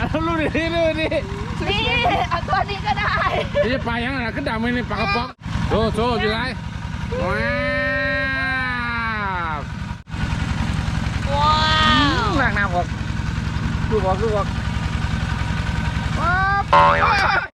อะรู้ดิดูดินี่เอาตัวนี้ก็ได้นี่จะไปยังไงล่ะขึ้นดำไม่ในปากกระป๋องโซ่โซ่อยู่ไรว้าวว้าวหนักหนักออกดูบอกดูบอกสวั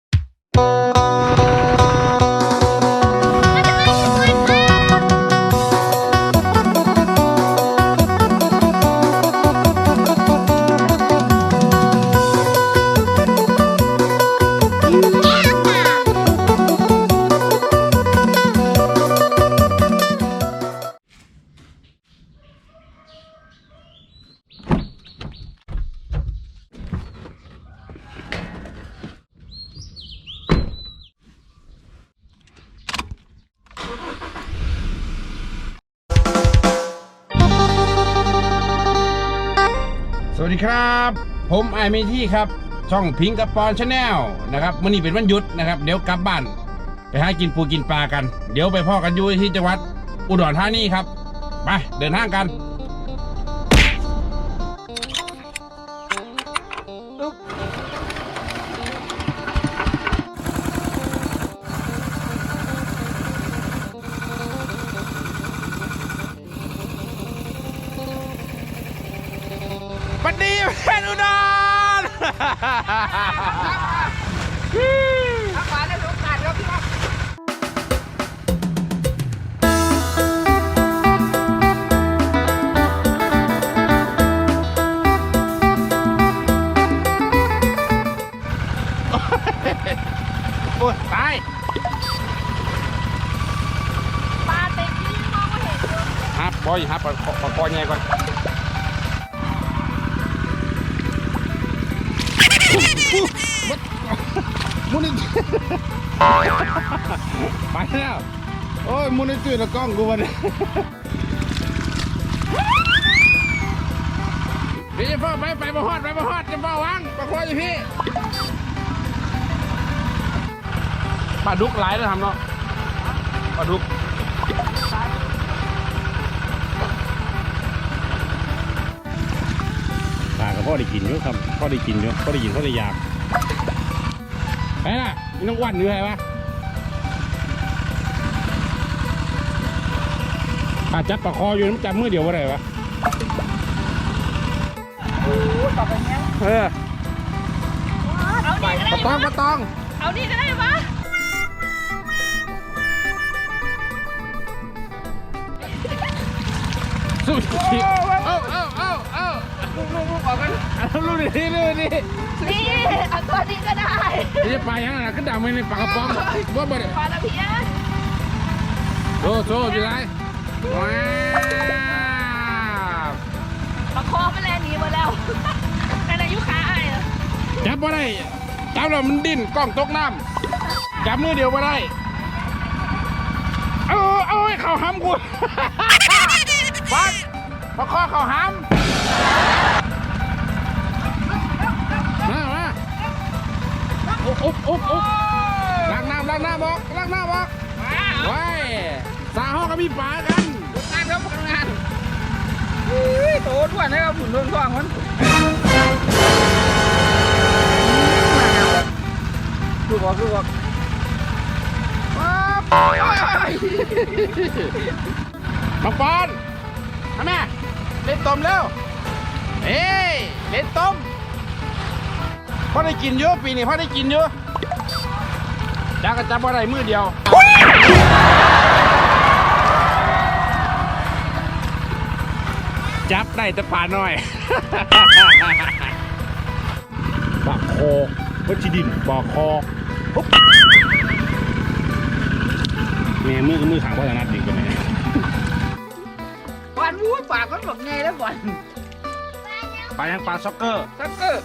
สดีครับ ผมไอเมที่ครับ ช่องพิงกับปอนชาแนลนะครับมื่อนี้เป็นวันหยุดนะครับเดี๋ยวกลับบ้าน ไปหากินปูกินปลากัน เดี๋ยวไปพ่อกันอยู่ที่จังหวัดอุดรธานีครับไปเดินทางกัน แมุนิไปแล้ว โอ้ยมุนิตื่นแล้วกล้องกูวันนี้พี่จะพ่อไปไปมาฮอดไปมาฮอดจะพ่อวางปะคออยู่พี่ปลาดุกหลายแล้วทำเนาะปลาดุก พ่อได้กินอยู่ครับพ่อได้กินอยู่พ่อได้กินพ่อได้อยากไปล่ะมีน้องอ้วันอยู่ไหนวะปลาจับปลาคออยู่น้ำจับมือเดียวว่าไรวะต่อไปเนี้ยเออเอานี่ก็ปได้ลาตองปลาตองเอานี่ก็ได้ปะสู้ชีเอ้าเอ้าเอ้าเอ้า ลูกลูกลูกออกกันลูกดิลูกดินี่เอาตัวนี้ก็ได้จะไปยังไงล่ะขึ้นดำไม่ในปากกระป๋องว่าบ่ได้ปลาตะเพียนโซ่โซ่อยู่ไรว้าวประคองไปแล้วหนีหมดแล้วแต่ในยุคขาไอ้จับบ่ได้จับแล้วมันดิ้นกล้องตกน้ำจับมือเดียวบ่ได้เอาเอาให้เขาห้ำกูฟังพอข้อเขาห้ำ มามาอุ๊บอุ๊บอุ๊บอุ๊บล้างน้ำล้างน้ำบอกล้างน้ำบอกไว้สาห้องกับพี่ป๋ากันงานครับงานโตด้วนนะครับหมุนโดนท้องมันดูบอกดูบอกมาปอนมาแม่เล่นต้มเร็ว เฮ้ยเล่นต้มพ่อได้กินเยอะปีนี้พ่อได้กินเยอะจักก็จับอะไรมือเดียวจับได้แต่ป่าน้อยปากคอวัชิดินปากคอปุ๊บแม่มือก็มือขางว่าจะนัดดีกว่าไหมวันวูดปากมันแบบไงแล้วบอล ปลายังปลาซ็อกเกอร์ซักเกอร์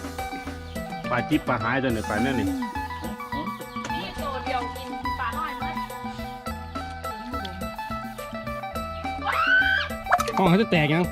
ปลาจิ๊บปลาหายตัวหนึ่งปลาเนี่ยนี่นี่โตเดียวกินปลาน้อยมั้ยห้องเขาจะแตกยัง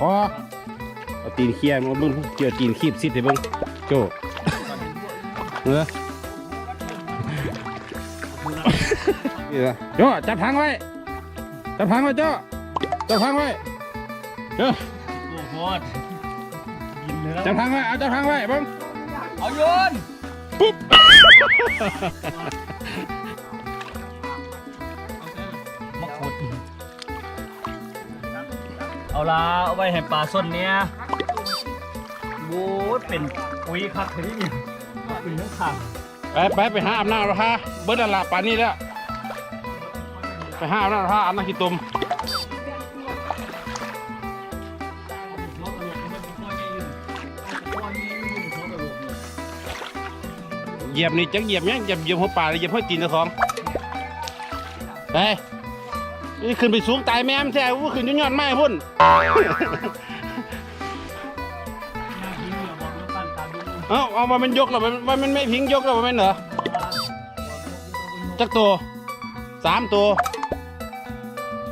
ตัวนี้คอเอาตีนเคียมาเบิ้งเจอตีนคีบซิดให้เบิ้งโจเออนี่ละโจจับทางไว้ จับทางไว้โจจับทางไว้โจโอ้โหกินเลยจับทางไว้ เอาจับทางไว้เบิ้งเอาโยนปุ๊บ เอาละเอาไว้ให้ปลาส้นเนี้ยโว้ยเป็นปุ๋ยคักทีนี้เป็นเนื้อขาไปไปไปหาอาบน้ำแล้วฮะเบิ้ลละป่านนี้แล้วไปหาอาบน้ำแล้วฮะอาบน้ำขี้ตุ่มเหยียบนี่จังเหยียบยังเหยียบเหยียบหัวป่าเหยียบหัวตีนเจ้าของไป นี่ขึ้นไปสูงตายแม่มแท้ว่าขึ้นอยุ่ยอดไม้พุ่นเอาเอามามันยกแล้วมันมันมันไม่พิงยกแล้วมันเหรอจักตัวสามตัว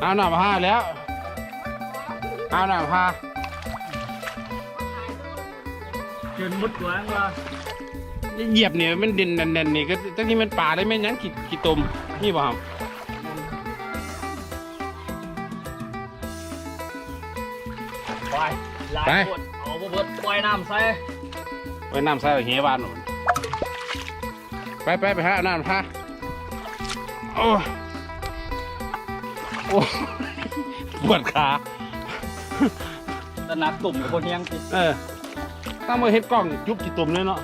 เอาหน่ามาห้าแล้วเอาหน่ามาห้าจนมุดตัวว่าเหยียบเนี่ยมันเด่นแน่นๆนี่ก็ตั้งที่มันป่าได้แม่นยังขีดขีดตมนี่ป่ะครับ ลายกดเอาบ่เบิดปล่อยน้ำใส่ไปน้ำใส่เหวบานหนุนไปไปไปหาเอาน้ำท่าโอ้โอ้ปวดขาตะนักตุ่มกับคนยังติ เออตั้งมือเฮ็ดกล้องจุบขีดตมเลยเนาะ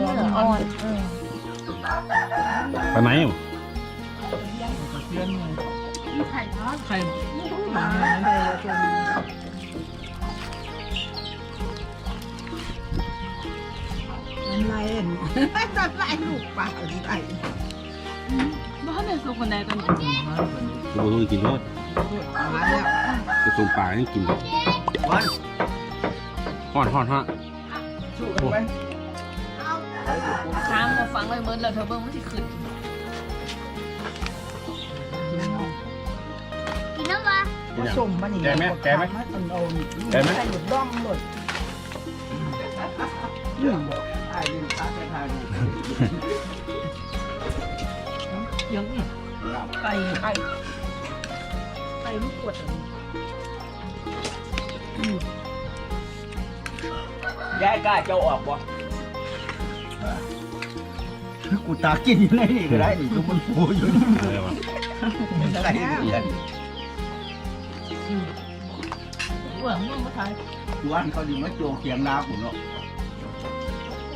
เหนือมันเหนืออ่อนเออไปไหนอยู่เลี้ยงเลยไข่ทอดไข่อะไรอะตัดลายลูกปลาอะไรบ้านในสุกคนใดตอนนี้เราต้องกินรสมาแล้วจะสูงป่าให้กินวันห่อนห่อนฮะ สู้กันไหม ค้างมาฟังเลยเมินแล้วเธอเบิ่งมันสิขึ้นกินแล้ววะผสมมันนี่แกไหมแกไหมมันเอาแกไหมใส่หลุดร่องหลุดเรื่องบอกไอ้เรื่องตาไปทานยังอีกไก่ไก่ไก่ลูกกวดยายกล้าเจ้าออกบ่ กูตากินอยู่ในนี่ก็ได้นี่ทุกมันฟูอยู่นี่อะไรวะไก่เดือนเบื่อมึงมาถ่ายวันเขาดีมาโจเขียงนาผมเนาะ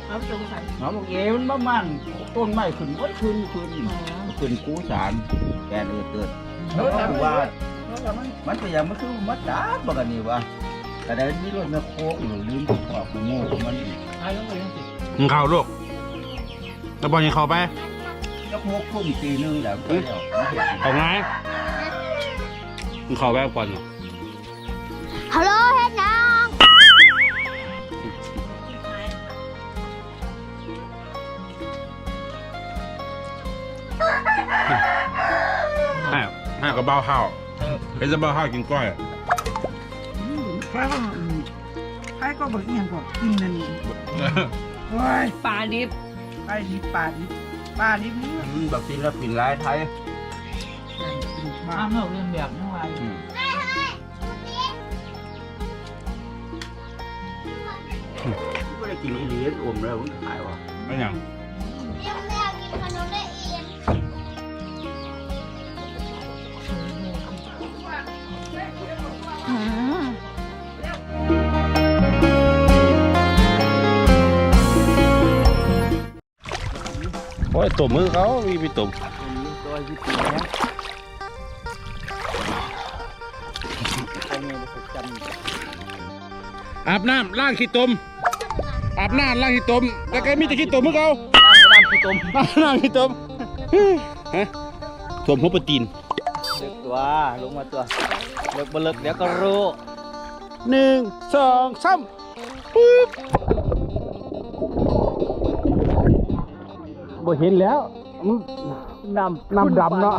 แล้วจงใส่เขาบอกเอ๋มันประมาณต้นไม้ขึ้นวัดขึ้นขึ้นขึ้นกูสารแกเลือดเตือนเขาว่ามันก็ยังไม่คือมัดดาบบักอันนี่วะแต่ได้มีรถแม่โคกหรือลืมขวากูโง่ของมันอีกไอ้ต้องไปยังติด มึงเข้าลูกแล้วบอลยังเข้าไปก็โคกคุ้มตีนึงแล้วก็แล้วไม่เห็นเข้าไงมึงเข้าไปก่อนฮัลโหลเฮ็ดยังเห้าห้ากับเบาข้าวเป็นจะเบาข้าวกินก้อยใครก็อืมใครก็บอกอีหยังก็กินนั่น นี่โอ้ยปลาดิบไปดิบปลาดิบปลาดิบนี่อืมแบบศิลปินหลายไทยมาอ้ามเราเรียนแบบนั่งไงอืมไม่ได้กินอีหลีอมแล้วมันขายว่ะไม่ยัง โอ้ยตุ่มมือเขามีไปตุ่มตัวยี่ปีนะเป็นไงประสบการณ์อาบน้ำล้างขี้ตุ่มอาบน้ำล้างขี้ตุ่มแต่ก็มีแต่ขี้ตุ่มมือเขาน้ำขี้ต้มอาบน้ำขี้ตุ่มฮะตุ่มหัวปลาตีนเลือกตัวลงมาตัวเลือกบเลิกเดี๋ยวก็รู้หนึ่งสองสามปึ๊บ บ่เห็นแล้วมันน้ำน้ำดำเนาะ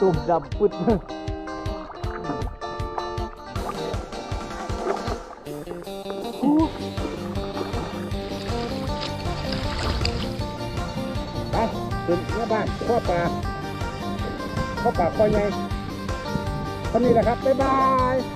ตุ่มดำปึ๊ดไปเป็นหน้าบ้านพ่อปลาพ่อปลาพ่อใหญ่คนนี้แหละครับ บ๊ายบาย